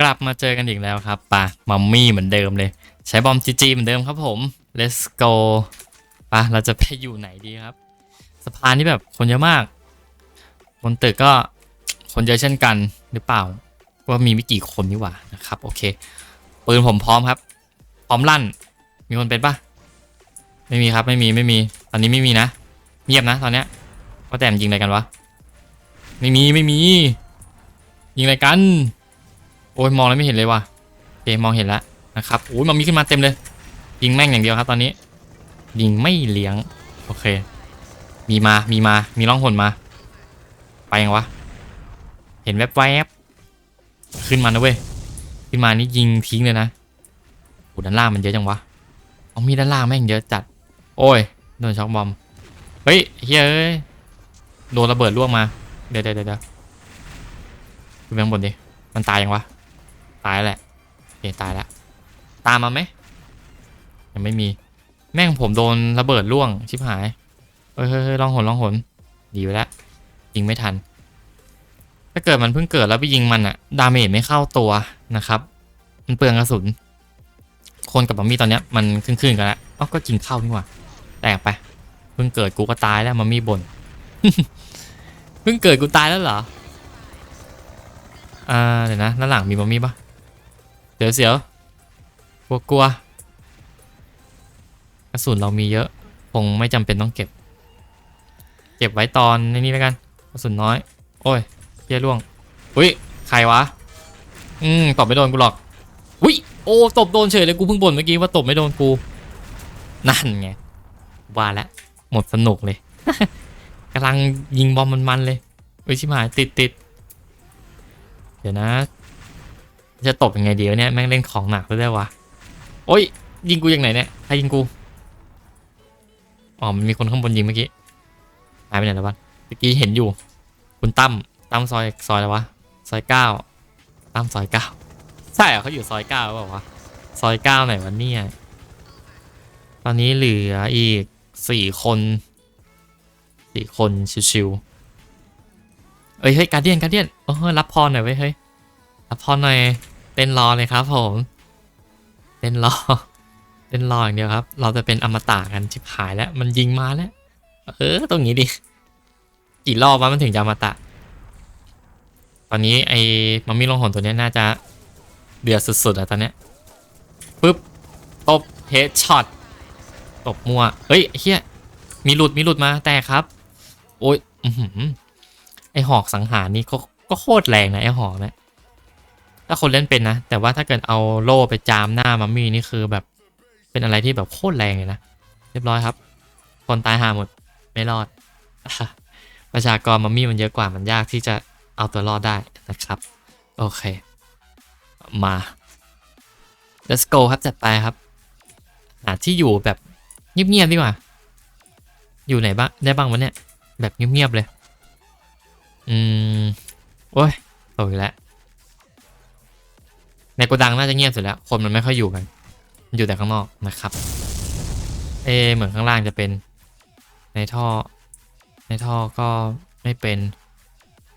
กลับมาเจอกันอีกแล้วครับปะมัมมี่เหมือนเดิมเลย ใช้บอมจีจีเหมือนเดิมครับผม let's go ปะเราจะไปอยู่ไหนดีครับสะพานที่แบบคนเยอะมาก บนตึกก็คนเยอะเช่นกันหรือเปล่า ว่ามีไม่กี่คนนี่หว่านะครับ โอเคปืนผมพร้อมครับ พร้อมลั่น มีคนเป็นปะไม่มีครับไม่มีไม่มี ตอนนี้ไม่มีนะเงียบนะตอนเนี้ยว่าแต่มยิงอะไรกันวะไม่มีไม่มี ยิงอะไรกัน อ้ยมองแล้วไม่เห็นเลยว่ะโอเคมองเห็นแล้วนะครับโอ้ยมันมีขึ้นมาเต็มเลยยิงแม่งอย่างเดียวครับตอนนี้ยิงไม่เลี้ยงโอเค มีมามีมามีร่องหนมา ไปยังวะ เห็นแวบแวบขึ้นมานะเว้ยขึ้นมานี่ยิงทิ้งเลยนะโอ้ด้านล่างมันเยอะจังวะเอามีด้านล่างแม่งเยอะจัด โอ้ยโดนช็อกบอมเฮ้ยเฮ้ยเอ้ยโดนระเบิดล่วงมาเดี๋ยวเดี๋ยวเดี๋ยวขึ้นไปข้างบนดิมันตายยังวะ ตายแหละโอเคตายแล้วตามมาไหมยังไม่มีแม่งผมโดนระเบิดล่วงชิบหายเฮ้ยเฮ้ยลองหนลองหนดีไปแล้วยิงไม่ทัน ถ้าเกิดมันเพิ่งเกิดแล้วไปยิงมันอะดาเมจไม่เข้าตัวนะครับ มันเปลืองกระสุน คนกับบัมมี่ตอนเนี้ยมันขึ้นๆกันแล้วอ๋อก็จริงเข้านี่หว่าแตกไปเพิ่งเกิดกูก็ตายแล้วมัมมี่บ่นเพิ่งเกิดกูตายแล้วเหรออ่าเดี๋ยวนะด้านหลังมีมัมมี่ปะ เดี๋ยวเสียวกลัวกลัวกระสุนเรามีเยอะ คงไม่จำเป็นต้องเก็บ เก็บไว้ตอนในนี้แล้วกัน กระสุนน้อย โอ้ยเพี้ยล่วง อุ้ย ใครวะ อืม ตบไม่โดนกูหรอก อุ้ย โอ้ ตบโดนเฉยเลย กูเพิ่งบ่นเมื่อกี้ว่าตบไม่โดนกู นั่นไง ว่าแล้วหมดสนุกเลยกำลังยิงบอมมันๆเลยอุ้ยชิบหายติดติดเดี๋ยวนะ จะตบยังไงดีวะเนี่ยแม่งเล่นของหนักเลยได้วะโอ้ยยิงกูยังไหนเนี่ยใครยิงกูอ๋อมันมีคนข้างบนยิงเมื่อกี้หายไปไหนแล้ววะเมื่อกี้เห็นอยู่ คุณตั้มตั้มซอยซอยอะไรวะซอยเก้าตั้มซอยเก้าใช่เหรอเขาอยู่ซอยเก้าหรือเปล่าวะซอยเก้าไหนวะเนี่ยตอนนี้เหลืออีกสี่คนสี่คนชิวๆเอ้ยเฮ้ยการเดียนการเดียนเออรับพรหน่อยเว้ยเฮ้ยรับพรหน่อย เต้นรอเลยครับผมเต้นรอเต้นรออย่างเดียวครับ เราจะเป็นอมตะกันชิบหายแล้ว มันยิงมาแล้ว เออตรงนี้ดิ กี่รอบวะมันถึงจะอมตะ ตอนนี้ไอ้มัมมี่ลงหนตัวนี้น่าจะเดือดสุดๆอะตอนเนี้ยปึ๊บตบเฮดช็อตตบมัวเฮ้ยเฮียมีหลุดมีหลุดมาแต่ครับ โอ้ยอไอหอกสังหารนี่ก็ก็โคตรแรงนะไอหอกเนะ ถ้าคนเล่นเป็นนะ แต่ว่าถ้าเกิดเอาโล่ไปจามหน้ามัมมี่นี่คือแบบ เป็นอะไรที่แบบโคตรแรงเลยนะ เรียบร้อยครับ คนตายหาหมด ไม่รอด ประชากรมัมมี่มันเยอะกว่ามันยากที่จะเอาตัวรอดได้นะครับ โอเค มา let's go ครับ จัดไปครับ หาที่อยู่แบบเงียบๆดีกว่า อยู่ไหนบ้างได้บ้างวะเนี่ย แบบเงียบๆเลย อืม โอ้ยตกอีกแล้ว ในโกดังน่าจะเงียบสุดแล้ว คนมันไม่ค่อยอยู่กันมัน อยู่แต่ข้างนอกนะครับ เอเหมือนข้างล่างจะเป็น ในท่อ ในท่อก็ไม่เป็น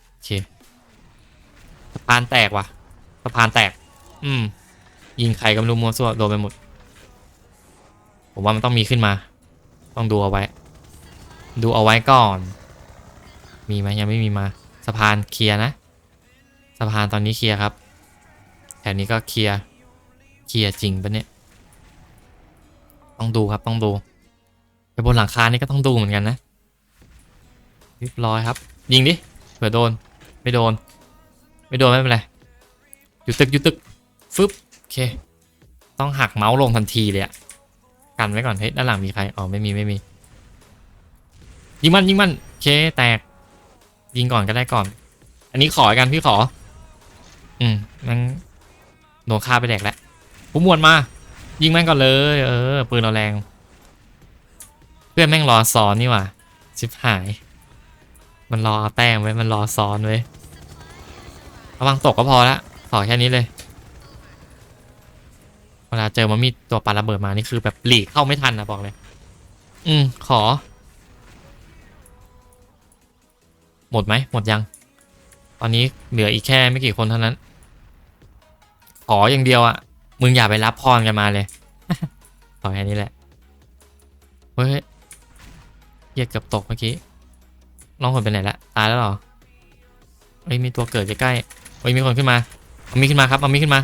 โอเคสะพานแตกว่ะสะพานแตก อืม ยิงใครก็ไม่รู้มัวซั่วโดนไปหมด ผมว่ามันต้องมีขึ้นมา ต้องดูเอาไว้ ดูเอาไว้ก่อน มีไหมยังไม่มีมาสะพานเคลียร์นะสะพานตอนนี้เคลียร์ครับ แถวนี้ก็เคลียร์ เคลียร์จริงปะเนี่ย ต้องดูครับต้องดู ไปบนหลังคานี่ก็ต้องดูเหมือนกันนะเรียบร้อยครับ ยิงดิเผื่อโดน ไม่โดน ไม่โดนไม่เป็นไร อยู่ตึกอยู่ตึก ฟึบโอเค ต้องหักเมาส์ลงทันทีเลยอะกันไว้ก่อน เฮ้ย ด้านหลังมีใคร อ๋อ ไม่มี ไม่มี ยิงมัน ยิงมันโอเค แตก ยิงก่อนก็ได้ก่อน อันนี้ขอกันพี่ขอ อืมมัน โดนฆ่าไปแดกแล้วผู้มวลมา ยิงแม่งก่อนเลย เออ ปืนเราแรง เพื่อนแม่งรอซ้อนนี่ว่าชิบหาย มันรอเอาแต้มไว้ มันรอซ้อนไว้ระวังตกก็พอละขอแค่นี้เลย เวลาเจอมันมีตัวปาระเบิดมานี่คือแบบหลีกเข้าไม่ทันนะบอกเลย อืม ขอ หมดไหม หมดยัง ตอนนี้เหลืออีกแค่ไม่กี่คนเท่านั้น ขออย่างเดียวอะมึงอย่าไปรับพรกันมาเลยขอแค่นี้แหละเฮ้ยเหยียเกือบตกเมื่อกี้น้องคนไปไหนละตายแล้วเหรอเฮ้ยมีตัวเกิดใกล้ๆเฮ้ยมีคนขึ้นมาเอามีขึ้นมาครับเอามีขึ้นมา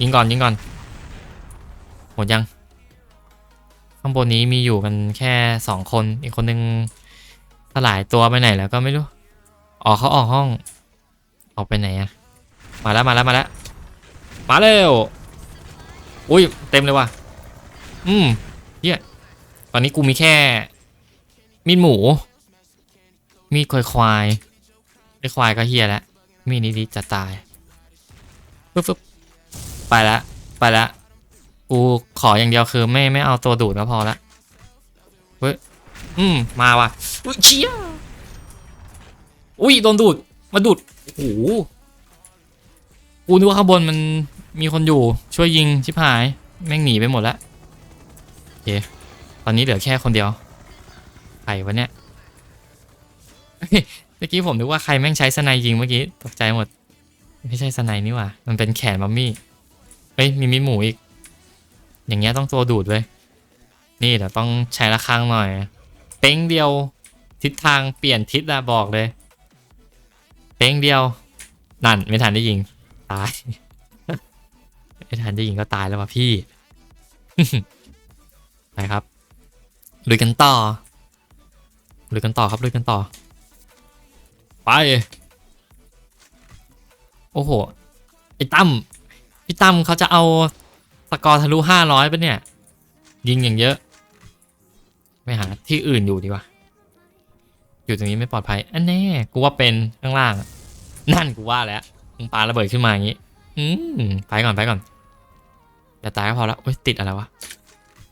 ยิงก่อนยิงก่อนหมดยังข้างบนนี้มีอยู่กันแค่สองคนอีกคนนึงสลายตัวไปไหนแล้วก็ไม่รู้อ๋อเขาออกห้อง ออกไปไหนอะมาแล้วมาแล้วมาแล้ว มาเร็วอุ้ยเต็มเลยว่ะอืมเฮียตอนนี้กูมีแค่ มีดหมู มีดควายควายไอ้ควายก็เฮียแล้วมีดนี้ดีจะตายปึ๊บปึ๊บไปละไปละกูขออย่างเดียวคือไม่ไม่เอาตัวดูดก็พอละเฮ้ยอืมมาว่ะอุ้ยเชี่ยอุ้ยโดนดูดมาดูดโอ้โห กูนึกว่าข้างบนมันมีคนอยู่ช่วยยิงชิบหาย แม่งหนีไปหมดล้วโอเคตอนนี้เหลือแค่คนเดียวใครวะเนี่ยเมื่อกี้ผมนึกว่าใครแม่งใช้สไนยิงเมื่อกี้ตกใจหมด ไม่ใช่สไนนี่หว่า มันเป็นแขนมัมมี่เฮ้ยมีมิดหมูอีก อย่างเงี้ยต้องตัวดูดเว้ยนี่เดี๋ยวต้องใช้ระฆังหน่อย เป้งเดียว ทิศทางเปลี่ยนทิศอะบอกเลย เป้งเดียว นั่นไม่ทันได้ยิง ตายไม่ทันได้ยิงก็ตายแล้วว่ะพี่ ไปครับลุยกันต่อลุยกันต่อครับลุยกันต่อ ไป โอ้โห ไอ้ตั้มพี่ตั้มเขาจะเอาสกอร์ทะลุห้าร้อยปะเนี่ย ยิงอย่างเยอะไปหาที่อื่นอยู่ดีกว่าอยู่ตรงนี้ไม่ปลอดภัยอันแน่กูว่าเป็นข้างล่าง นั่นกูว่าแล้ว ปาระเบิดขึ้นมาอย่างนี้ อืมไปก่อนไปก่อนอย่าตายก็พอแล้วเฮ้ยติดอะไรวะ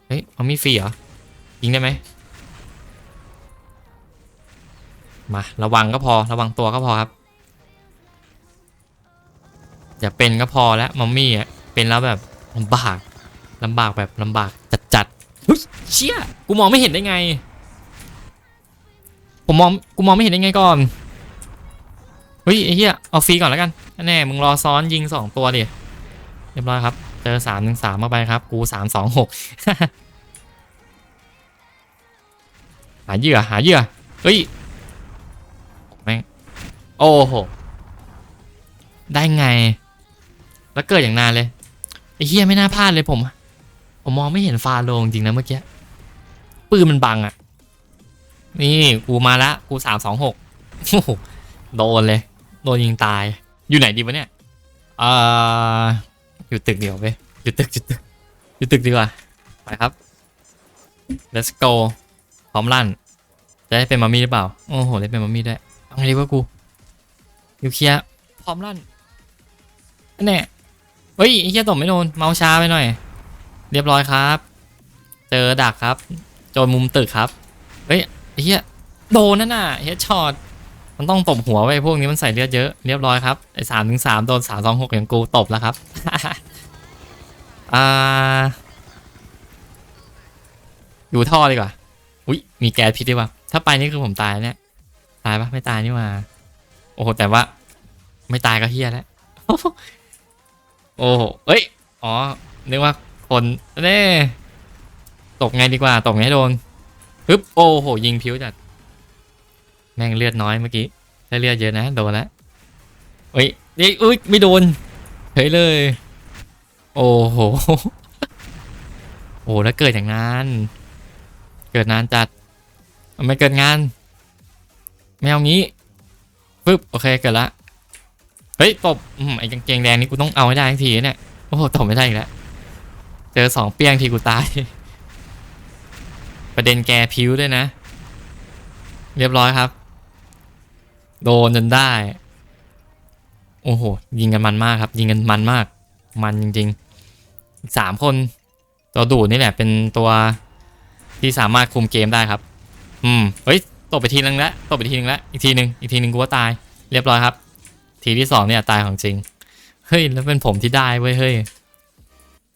เฮ้ยเอามีฟรีเหรอ ยิงได้ไหม มา ระวังก็พอ ระวังตัวก็พอครับ อย่าเป็นก็พอแล้วมัมมี่อะ เป็นแล้วแบบลำบากลำบากแบบลำบากจัดจัดเฮ้ยเชี่ย กูมองไม่เห็นได้ไง ผมมอง กูมองไม่เห็นได้ไงก่อน เฮ้ยไอ้เหี้ย เอาฟรีก่อนแล้วกัน แน่มึงรอซ้อนยิงสองตัวดิเรียบร้อยครับ เจอสามหนึ่งสามมาไปครับ กูสามสองหกหาเหยื่อหาเหยื่อเฮ้ยแม่งโอ้โห ได้ไง แล้วเกิดอย่างนานเลยไอ้เฮียไม่น่าพลาดเลยผม ผมมองไม่เห็นฟาโลจริงนะเมื่อกี้ปืนมันบังอะนี่กูมาละ กูสามสองหกโอ้โหโดนเลย โดนยิงตาย อยู่ไหนดีวะเนี่ยเอ่ออยู่ตึกเดียวไปอยู่ตึกอยู่ตึกอยู่ตึกดีกว่า ไปครับ let's go พร้อมลั่น จะได้เป็นมัมมี่หรือเปล่า โอ้โห ได้เป็นมัมมี่ได้วยเอาไงดีวะกูอยู่เคลียร์พร้อมลั่นอันแน่เฮ้ยไอ้เหี้ยตบไม่โดน เมาช้าไปหน่อย เรียบร้อยครับ เจอดักครับ โจนมุมตึกครับ เฮ้ยไอ้เหี้ยโดนนั่นน่ะเฮดช็อต มันต้องตบหัวไว้พวกนี้มันใส่เลือดเยอะเรียบร้อยครับไอ้สามถึงสามโดนสามสองหกอย่างกูตบแล้วครับอ่าอยู่ท่อดีกว่า อุ้ยมีแก๊สพิษด้วยวะถ้าไปนี่คือผมตายเนี่ย ตายปะไม่ตายนี่หว่าโอ้โห แต่ว่า ไม่ตายก็เฮี้ยแล้ว โอ้โหเอ้ย อ๋อ นึกว่าคนเน่ตกไงดีกว่า ตกไงให้โดนปึ๊บ โอ้โห ยิงผิวจัด แม่งเลือดน้อยเมื่อกี้ ได้เลือดเยอะนะ โดนล้วเฮ้ยนี่อุ้ยไม่โดนเฮ้ยเลย โอ้โห โอ้แล้วเกิดอย่างนั้น เกิดนานจัดไม่เกิดงานไม่เอางี้ปึ๊บโอเคเกิดละ เฮ้ยตบอืมไอ้กางเกงแดงนี่กูต้องเอาให้ได้ทันทีเนี่ย โอ้โหตบไม่ได้อีกแล้ว เจอสองเปี้ยงทีกูตาย ประเด็นแกพิ้วด้วยนะ เรียบร้อยครับ โดนจนได้ โอ้โห ยิงกันมันมากครับ ยิงกันมันมาก มันจริงๆอสามคน ตัวดูดนี่แหละเป็นตัวที่สามารถคุมเกมได้ครับ อืม เฮ้ยตบไปทีนึงแล้วตบไปทีนึงแล้ว อีกทีนึง อีกทีนึงกูว่าตาย เรียบร้อยครับ ทีที่สองเนี่ยตายของจริง เฮ้ย แล้วเป็นผมที่ได้เว้ย เฮ้ย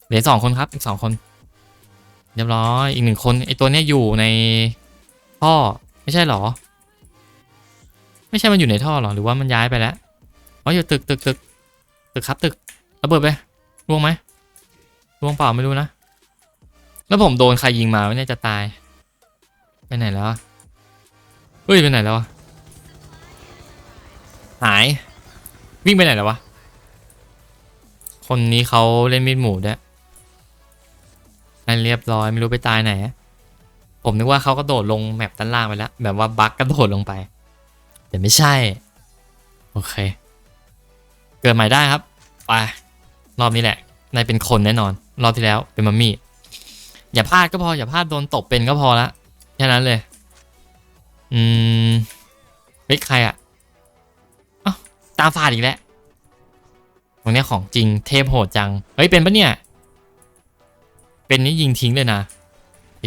เหลือสองคนครับ อีกสองคน เรียบร้อย อีกหนึ่งคน ไอตัวเนี้ยอยู่ในท่อ ไม่ใช่หรอ ไม่ใช่มันอยู่ในท่อหรอหรือว่ามันย้ายไปแล้วอ๋ออยู่ตึกตึกตึกตึกครับตึกระเบิดไปล่วงไหมล่วงเปล่าไม่รู้นะ แล้วผมโดนใครยิงมาเนี่ยจะตาย ไปไหนแล้วเฮ้ยไปไหนแล้วหาย วิ่งไปไหนแล้ววะคนนี้เขาเล่นมีดหมูด้วยนั่นเรียบร้อยไม่รู้ไปตายไหน ผมนึกว่าเขากระโดดลงแมปด้านล่างไปแล้ว แบบว่าบั๊กกระโดดลงไป แต่ไม่ใช่ โอเค เกิดใหม่ได้ครับ ไป รอบนี้แหละ นายเป็นคนแน่นอน รอบที่แล้วเป็นมัมมี่ อย่าพลาดก็พอ อย่าพลาดโดนตบเป็นก็พอละแค่นั้นเลย อืมเฮ้ยใครอะอ้าวตามฟาดอีกแล้วตรงเนี้ยของจริงเทพโหดจัง เฮ้ย เป็นปะเนี่ย เป็นนี่ยิงทิ้งเลยนะ โอเค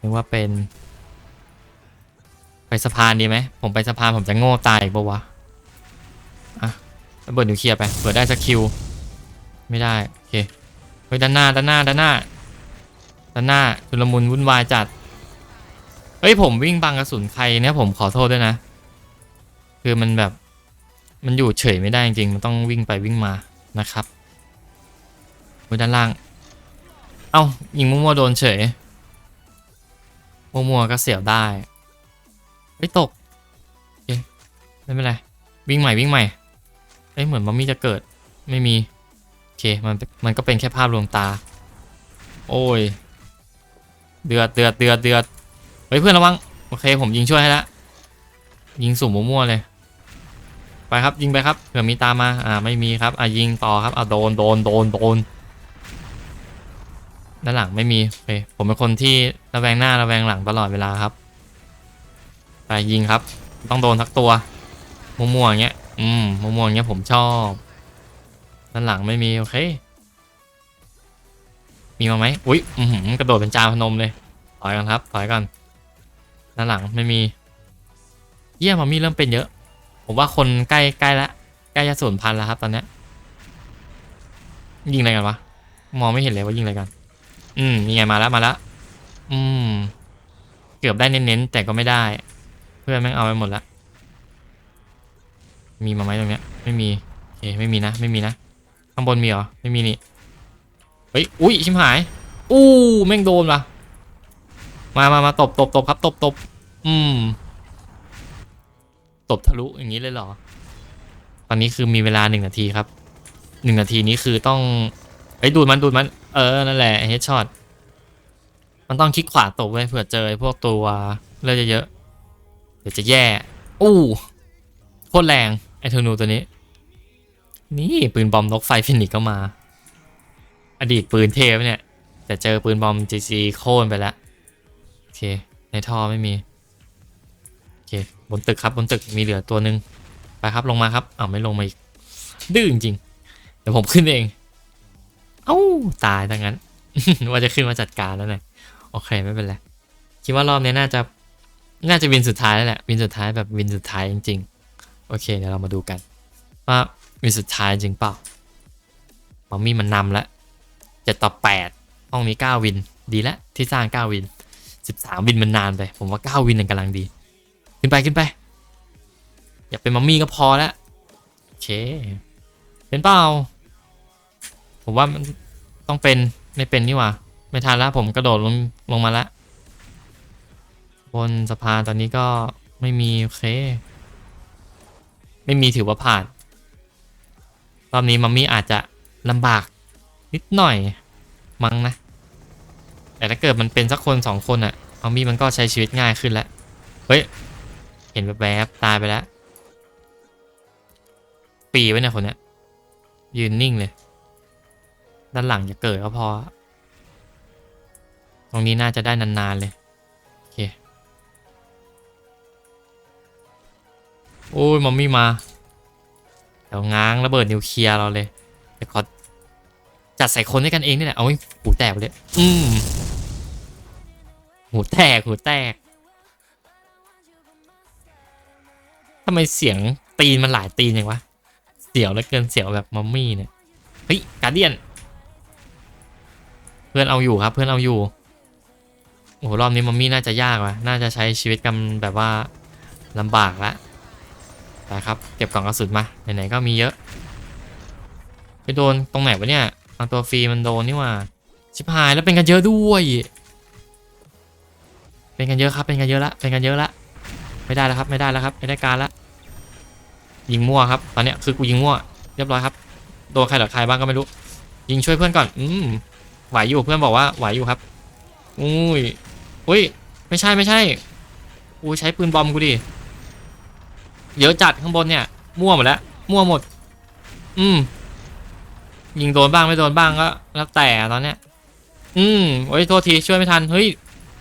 นึกว่าเป็น ไปสะพานดีไหม ผมไปสะพานผมจะโง่ตายอีกปะวะ อะระเบิดนิวเคลียร์ไป เปิดได้สักคิว ไม่ได้ โอเค เฮ้ยด้านหน้าด้านหน้าด้านหน้าด้านหน้าชุลมุนวุ่นวายจัด เฮ้ยผมวิ่งบังกระสุนใครเนี่ยผมขอโทษด้วยนะ คือมันแบบ มันอยู่เฉยไม่ได้จริงๆมันต้องวิ่งไปวิ่งมานะครับไว้ด้านล่าง เอ้ายิงมั่วๆโดนเฉย มั่วๆก็เสียวได้ ไม่ตกโอเคไม่เป็นไรวิ่งใหม่วิ่งใหม่เอ้ยเหมือนมันมีจะเกิดไม่มีโอเคมันมันก็เป็นแค่ภาพลวงตา โอ้ยเดือดเดือดเดือดเดือดเฮ้ยเพื่อนระวังโอเคผมยิงช่วยให้ละยิงสุ่มมั่วๆเลย ไปครับยิงไปครับเผื่อมีตามมาอ่าไม่มีครับอ่ายิงต่อครับอ่าโดนโดนโดนโดนด้านหลังไม่มีโอเคผมเป็นคนที่ระแวงหน้าระแวงหลังตลอดเวลาครับ ไปยิงครับ ต้องโดนทักตัวม่วๆเงี้ย อืมม่วๆเงี้ยผมชอบ ด้านหลังไม่มี โอเค มีมาไหมอุ้ยอือหือกระโดดเป็นจาพนมเลย ถอยกันครับ ถอยกัน ด้านหลังไม่มี เยี่ยมมามีเริ่มเป็นเยอะ ผมว่าคนใกล้ใกล้ละใกล้จะสูญพันธุ์แล้วครับ ตอนเนี้ยยิงอะไรกันวะ มองไม่เห็นเลยว่ายิงอะไรกัน อืม นี่ไงมาแล้วมาแล้ว อืม เกือบได้เน้นๆแต่ก็ไม่ได้ พื่อนแม่งเอาไปหมดละมีมาไหมตรงเนี้ย ไม่มีโอเคไม่มีนะไม่มีนะข้างบนมีเหรอไม่มีนี่เฮ้ยอุ้ยชิมหาย อู้แม่งโดนว่ะมามามาตบตบตบครับตบตบอืมตบทะลุอย่างนี้เลยเหรอ ตอนนี้คือมีเวลาหนึ่งนาทีครับหนึ่งนาทีนี้คือต้องเฮ้ดูดมันดูดมัน เออ นั่นแหละเฮดช็อต มันต้องคลิกขวาตบไว้เผื่อเจอพวกตัวเลือดเยอะๆ เดี๋ยวจะแย่ อู้โคตรแรงไอ้ธนูตัวนี้ นี่ปืนบอมนกไฟฟินิกก็มา อดีตปืนเทพเนี่ย แต่เจอปืนบอมจีจีโค่นไปแล้วโอเค ในท่อไม่มี โอเค บนตึกครับ บนตึกมีเหลือตัวหนึ่งไปครับลงมาครับอ้าวไม่ลงมาอีก ดื้อจริงเดี๋ยวผมขึ้นเอง เอ้าตายทั้งนั้น ว่าจะขึ้นมาจัดการแล้วไงโอเคไม่เป็นไร คิดว่ารอบนี้น่าจะ น่าจะวินสุดท้ายแล้วแหละวินสุดท้ายแบบวินสุดท้ายจริง ๆ โอเคเดี๋ยวเรามาดูกัน ว่าวินสุดท้ายจริงเปล่ามัมมี่มันนำแล้วเจ็ดต่อแปดห้องนี้เก้าวินดีแล้วที่สร้างเก้าวินสิบสามวินมันนานไป ผมว่าเก้าวินยังกำลังดี ขึ้นไปขึ้นไป อย่าเป็นมัมมี่ก็พอแล้วโอเค เป็นเปล่าผมว่ามันต้องเป็นไม่เป็นนี่หว่า ไม่ทันแล้วผมกระโดดลงลงมาแล้ว บนสะพานตอนนี้ก็ไม่มี โอเค ไม่มีถือว่าผ่าน รอบนี้มัมมี่อาจจะลำบากนิดหน่อยมั้งนะ แต่ถ้าเกิดมันเป็นสักคนสองคนอะมัมมี่มันก็ใช้ชีวิตง่ายขึ้นแล้ว เฮ้ย เห็นแวบๆตายไปแล้ว ปีไว้เนี่ยคนเนี้ยยืนนิ่งเลย ด้านหลังจะเกิดก็พอ ตรงนี้น่าจะได้นานๆเลย โอ้ยมัมมี่มาเดี๋ยวง้างระเบิดนิวเคลียร์เราเลยเดี๋ยวขอจัดใส่คนด้วยกันเองนี่แหละเอาห้หูแตกไปเลย อืมหูแตกหูแตกทำไมเสียงตีนมันหลายตีนอย่างวะ เสียวเหลือเกินเสียวแบบมัมมี่เนี่ยเฮ้ยการเดียน เพื่อนเอาอยู่ครับ เพื่อนเอาอยู่โอ้โหรอบนี้มัมมี่น่าจะยากว่ะน่าจะใช้ชีวิตกันแบบว่าลำบากละ ไปครับ เก็บกล่องกระสุนมา ไหนๆก็มีเยอะโอเคโดนตรงไหนวะเนี่ยบางตัวฟรีมันโดนนี่ว่าชิบหายแล้วเป็นกันเยอะด้วย เป็นกันเยอะครับ เป็นกันเยอะละ เป็นกันเยอะละ ไม่ได้แล้วครับ ไม่ได้แล้วครับ ไม่ได้การละ ยิงมั่วครับ ตอนเนี้ยคือกูยิงมั่ว เรียบร้อยครับ โดนใครหรือใครบ้างก็ไม่รู้ ยิงช่วยเพื่อนก่อน อืม ไหวอยู่เพื่อนบอกว่าไหวอยู่ครับ อุ้ย อุ้ย ไม่ใช่ไม่ใช่ กูใช้ปืนบอมกูดิ เยอะจัดข้างบนเนี่ย มั่วหมดแล้ว มั่วหมด อืม ยิงโดนบ้างไม่โดนบ้างก็ แล้วแต่ตอนเนี้ย อืมโอ้ยโทษทีช่วยไม่ทัน เฮ้ย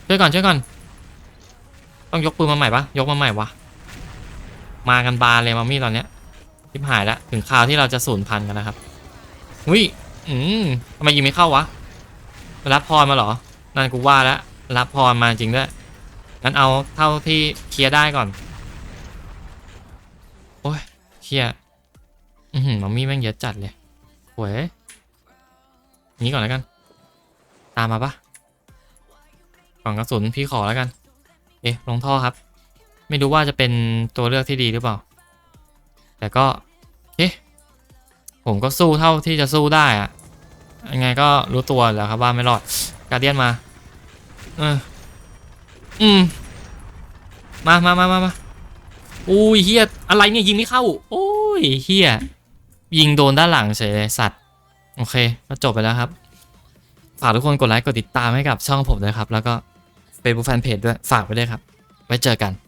ช่วยก่อนช่วยก่อน ต้องยกปืนมาใหม่ปะยกมาใหม่วะ มากันบานเลยมามี่ตอนเนี้ยทิพหายแล้วถึงคราวที่เราจะสูญพันธุ์กันนะครับอุ้ย อืมทำไมยิงไม่เข้าวะ รับพรมาเหรอ นั่นกูว่าแล้วรับพรมาจริงด้วยงั้นเอาเท่าที่เคลียร์ได้ก่อน เคลียอือหือมามี่แม่งเยอะจัดเลยโว้ยนี้ก่อนแล้วกัน ตามมาปะกล่องกระสุนพี่ขอแล้วกัน เอ๊ะลงท่อครับ ไม่รู้ว่าจะเป็นตัวเลือกที่ดีหรือเปล่า แต่ก็ เอ๊ะผมก็สู้เท่าที่จะสู้ได้อะยังไงก็รู้ตัวแล้วครับว่าไม่รอด การเดียนมา เออ อืม มามามามามา อุ้ยเฮียอะไรเนี่ยยิงไม่เข้า โอ้ยเฮียยิงโดนด้านหลังเฉยเลยสัตว์ โอเคก็จบไปแล้วครับ ฝากทุกคนกดไลค์กดติดตามให้กับช่องผมด้วยครับ แล้วก็เป็นบุ๊แฟนเพจด้วยฝากไว้ด้วยครับ ไว้เจอกัน